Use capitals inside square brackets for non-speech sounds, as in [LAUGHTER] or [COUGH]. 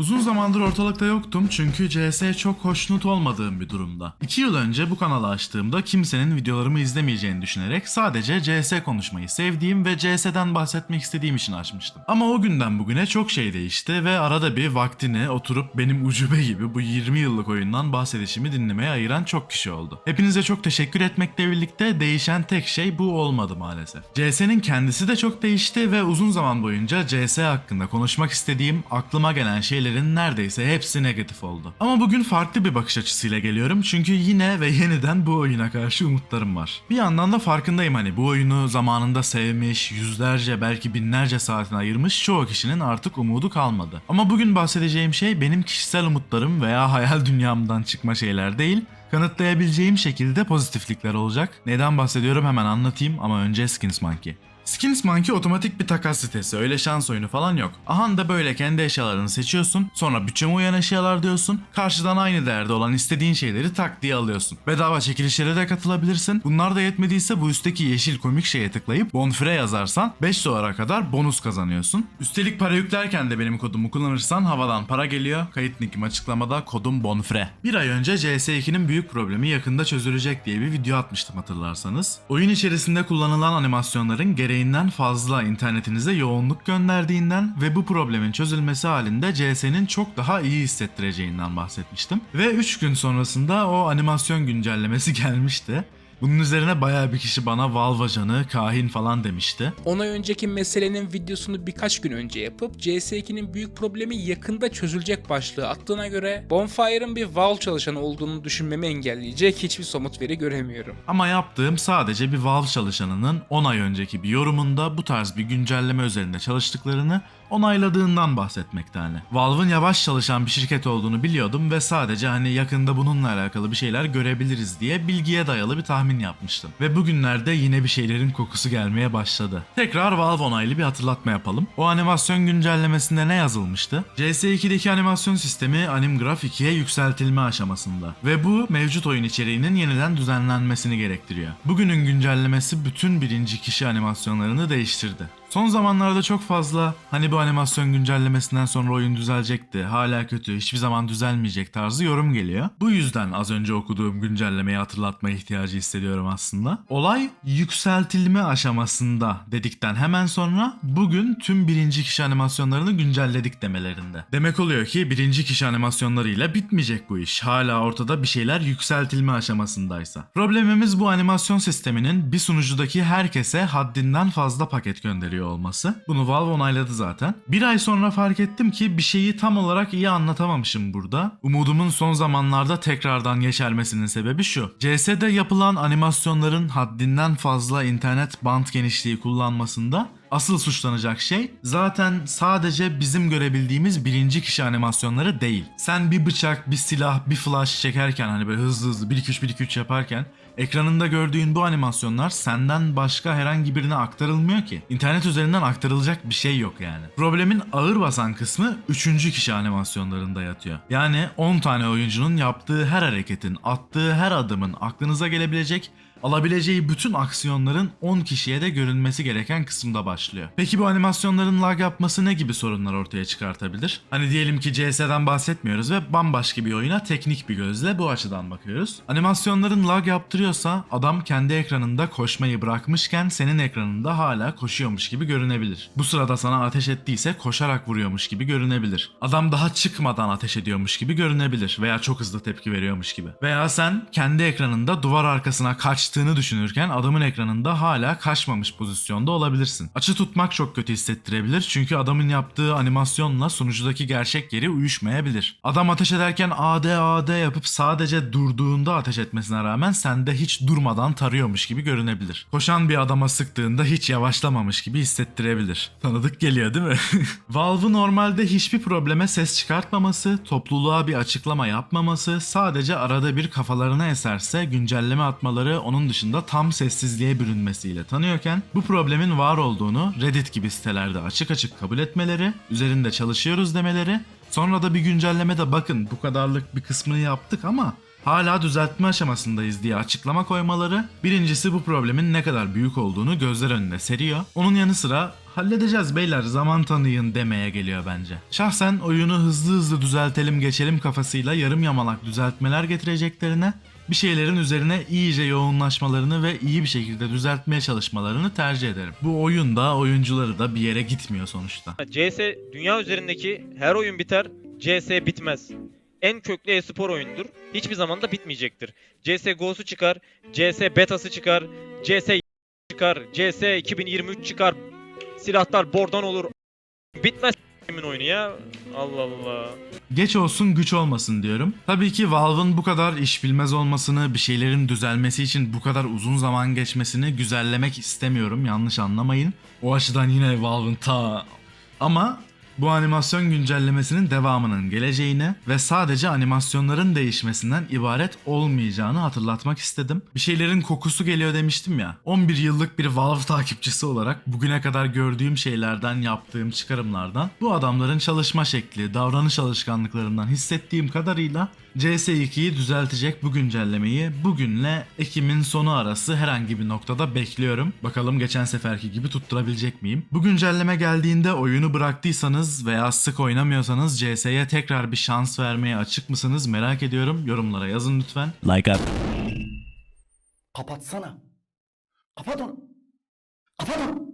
Uzun zamandır ortalıkta yoktum çünkü CS çok hoşnut olmadığım bir durumda. 2 yıl önce bu kanalı açtığımda kimsenin videolarımı izlemeyeceğini düşünerek sadece CS konuşmayı sevdiğim ve CS'den bahsetmek istediğim için açmıştım. Ama o günden bugüne çok şey değişti ve arada bir vaktini oturup benim ucube gibi bu 20 yıllık oyundan bahsedişimi dinlemeye ayıran çok kişi oldu. Hepinize çok teşekkür etmekle birlikte değişen tek şey bu olmadı maalesef. CS'nin kendisi de çok değişti ve uzun zaman boyunca CS hakkında konuşmak istediğim aklıma gelen şeylerin neredeyse hepsi negatif oldu. Ama bugün farklı bir bakış açısıyla geliyorum çünkü yine ve yeniden bu oyuna karşı umutlarım var. Bir yandan da farkındayım hani bu oyunu zamanında sevmiş, yüzlerce belki binlerce saatini ayırmış çoğu kişinin artık umudu kalmadı. Ama bugün bahsedeceğim şey benim kişisel umutlarım veya hayal dünyamdan çıkma şeyler değil, kanıtlayabileceğim şekilde pozitiflikler olacak. Neden bahsediyorum hemen anlatayım ama önce Skins Monkey. Skins Monkey otomatik bir takas sitesi. Öyle şans oyunu falan yok. Ahan da böyle kendi eşyalarını seçiyorsun. Sonra bütçeme uyan eşyalar diyorsun. Karşıdan aynı değerde olan istediğin şeyleri tak diye alıyorsun. Bedava çekilişlere de katılabilirsin. Bunlar da yetmediyse bu üstteki yeşil komik şeye tıklayıp Bonfire yazarsan 5 dolara kadar bonus kazanıyorsun. Üstelik para yüklerken de benim kodumu kullanırsan havadan para geliyor. Kayıt linkim açıklamada kodum Bonfire. Bir ay önce CS2'nin büyük problemi yakında çözülecek diye bir video atmıştım hatırlarsanız. Oyun içerisinde kullanılan animasyonların gereğinden fazla internetinize yoğunluk gönderdiğinden ve bu problemin çözülmesi halinde CS'nin çok daha iyi hissettireceğinden bahsetmiştim. Ve 3 gün sonrasında o animasyon güncellemesi [LAUGHS] gelmişti. Bunun üzerine bayağı bir kişi bana Valve ajanı, kahin falan demişti. Onay önceki meselenin videosunu birkaç gün önce yapıp CS2'nin büyük problemi yakında çözülecek başlığı attığına göre Bonfire'ın bir Valve çalışanı olduğunu düşünmemi engelleyecek hiçbir somut veri göremiyorum. Ama yaptığım sadece bir Valve çalışanının 10 ay önceki bir yorumunda bu tarz bir güncelleme üzerinde çalıştıklarını onayladığından bahsetmekte hani. Valve'ın yavaş çalışan bir şirket olduğunu biliyordum ve sadece hani yakında bununla alakalı bir şeyler görebiliriz diye bilgiye dayalı bir tahmin yapmıştım. Ve bugünlerde yine bir şeylerin kokusu gelmeye başladı. Tekrar Valve onaylı bir hatırlatma yapalım. O animasyon güncellemesinde ne yazılmıştı? CS2'deki animasyon sistemi Animgraph 2'ye yükseltilme aşamasında. Ve bu mevcut oyun içeriğinin yeniden düzenlenmesini gerektiriyor. Bugünün güncellemesi bütün birinci kişi animasyonlarını değiştirdi. Son zamanlarda çok fazla hani bu animasyon güncellemesinden sonra oyun düzelecekti, hala kötü, hiçbir zaman düzelmeyecek tarzı yorum geliyor. Bu yüzden az önce okuduğum güncellemeyi hatırlatma ihtiyacı hissediyorum aslında. Olay yükseltilme aşamasında dedikten hemen sonra bugün tüm birinci kişi animasyonlarını güncelledik demelerinde. Demek oluyor ki birinci kişi animasyonlarıyla bitmeyecek bu iş. Hala ortada bir şeyler yükseltilme aşamasındaysa. Problemimiz bu animasyon sisteminin bir sunucudaki herkese haddinden fazla paket gönderiyor olması. Bunu Valve onayladı zaten. Bir ay sonra fark ettim ki bir şeyi tam olarak iyi anlatamamışım burada. Umudumun son zamanlarda tekrardan yeşermesinin sebebi şu. CS'de yapılan animasyonların haddinden fazla internet band genişliği kullanmasında Asıl suçlanacak şey zaten sadece bizim görebildiğimiz birinci kişi animasyonları değil. Sen bir bıçak, bir silah, bir flash çekerken hani böyle hızlı hızlı 1 2 3 1 2 3 yaparken ekranında gördüğün bu animasyonlar senden başka herhangi birine aktarılmıyor ki. İnternet üzerinden aktarılacak bir şey yok yani. Problemin ağır basan kısmı 3. kişi animasyonlarında yatıyor. Yani 10 tane oyuncunun yaptığı her hareketin, attığı her adımın aklınıza gelebilecek alabileceği bütün aksiyonların 10 kişiye de görünmesi gereken kısımda başlıyor. Peki bu animasyonların lag yapması ne gibi sorunlar ortaya çıkartabilir? Hani diyelim ki CS'den bahsetmiyoruz ve bambaşka bir oyuna teknik bir gözle bu açıdan bakıyoruz. Animasyonların lag yaptırıyorsa adam kendi ekranında koşmayı bırakmışken senin ekranında hala koşuyormuş gibi görünebilir. Bu sırada sana ateş ettiyse koşarak vuruyormuş gibi görünebilir. Adam daha çıkmadan ateş ediyormuş gibi görünebilir veya çok hızlı tepki veriyormuş gibi. Veya sen kendi ekranında duvar arkasına kaç kaçtığını düşünürken adamın ekranında hala kaçmamış pozisyonda olabilirsin. Açı tutmak çok kötü hissettirebilir çünkü adamın yaptığı animasyonla sunucudaki gerçek yeri uyuşmayabilir. Adam ateş ederken AD AD yapıp sadece durduğunda ateş etmesine rağmen sende hiç durmadan tarıyormuş gibi görünebilir. Koşan bir adama sıktığında hiç yavaşlamamış gibi hissettirebilir. Tanıdık geliyor değil mi? [LAUGHS] Valve normalde hiçbir probleme ses çıkartmaması, topluluğa bir açıklama yapmaması, sadece arada bir kafalarına eserse güncelleme atmaları onun dışında tam sessizliğe bürünmesiyle tanıyorken bu problemin var olduğunu Reddit gibi sitelerde açık açık kabul etmeleri, üzerinde çalışıyoruz demeleri, sonra da bir güncellemede bakın bu kadarlık bir kısmını yaptık ama hala düzeltme aşamasındayız diye açıklama koymaları birincisi bu problemin ne kadar büyük olduğunu gözler önüne seriyor. Onun yanı sıra halledeceğiz beyler zaman tanıyın demeye geliyor bence. Şahsen oyunu hızlı hızlı düzeltelim geçelim kafasıyla yarım yamalak düzeltmeler getireceklerine bir şeylerin üzerine iyice yoğunlaşmalarını ve iyi bir şekilde düzeltmeye çalışmalarını tercih ederim. Bu oyun da oyuncuları da bir yere gitmiyor sonuçta. CS dünya üzerindeki her oyun biter, CS bitmez. En köklü e-spor oyundur. Hiçbir zaman da bitmeyecektir. CSGO'su çıkar, CS betası çıkar, CS çıkar, CS 2023 çıkar. Silahlar bordan olur. Bitmez kimin oyunu ya. Allah Allah. Geç olsun güç olmasın diyorum. Tabii ki Valve'ın bu kadar iş bilmez olmasını, bir şeylerin düzelmesi için bu kadar uzun zaman geçmesini güzellemek istemiyorum. Yanlış anlamayın. O açıdan yine Valve'ın ta... Ama bu animasyon güncellemesinin devamının geleceğini ve sadece animasyonların değişmesinden ibaret olmayacağını hatırlatmak istedim. Bir şeylerin kokusu geliyor demiştim ya. 11 yıllık bir Valve takipçisi olarak bugüne kadar gördüğüm şeylerden yaptığım çıkarımlardan bu adamların çalışma şekli, davranış alışkanlıklarından hissettiğim kadarıyla CS2'yi düzeltecek bu güncellemeyi bugünle Ekim'in sonu arası herhangi bir noktada bekliyorum. Bakalım geçen seferki gibi tutturabilecek miyim? Bu güncelleme geldiğinde oyunu bıraktıysanız veya sık oynamıyorsanız CS'ye tekrar bir şans vermeye açık mısınız merak ediyorum. Yorumlara yazın lütfen. Like at. Kapatsana. Kapat onu. Kapat onu.